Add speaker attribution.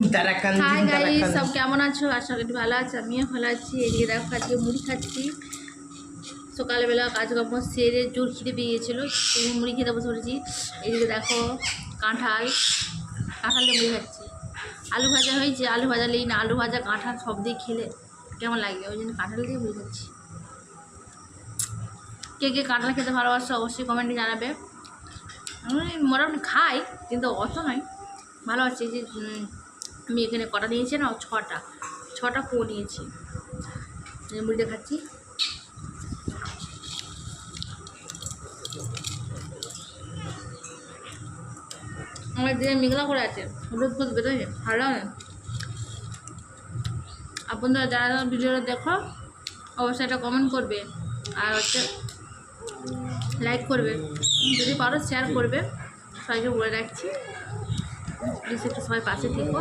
Speaker 1: High
Speaker 2: Tarakandi.
Speaker 1: সব কেমন আছো? আশা করি ভালো আছো আমিও ভালো আছি। এদিকে দেখো আজকে মুড়ি খাচ্ছি। সকালবেলা কাজকর্ম সেরে জোর খিদে পেয়ে গিয়েছিল সেই মুড়ি খেতে বসে পড়েছি। এদিকে দেখো কাঁঠাল কাঁঠাল দিয়ে মুড়ি খাচ্ছি। আলু ভাজা হয়েছে আলু ভাজা নেই না আলু ভাজা কাঁঠাল সব দিয়ে খেলে। কেমন লাগে? ওই জন্য কাঁঠাল দিয়ে মুড়ি খাচ্ছি। কে কে কাঁঠাল খেতে ভালোবাসো অবশ্যই কমেন্টে জানাবে। আমি মোটামুটি খাই কিন্তু অত নয়। ভালো আছে যে আমি এখানে কটা নিয়েছি না, ছটা। ছটা পো নিয়েছি। এই মুড়িটা খাচ্ছি আমার দিনে মেঘলা করে আছে রোদ ফোদ বেরোয়, ভালো লাগে আপনারা যারা ভিডিওটা দেখো, অবশ্যই একটা কমেন্ট করবে, আর হচ্ছে লাইক করবে। যদি পারো শেয়ার করবে, সবাইকে বলে রাখছি। প্লিজ একটু সবাই পাশে থেকো।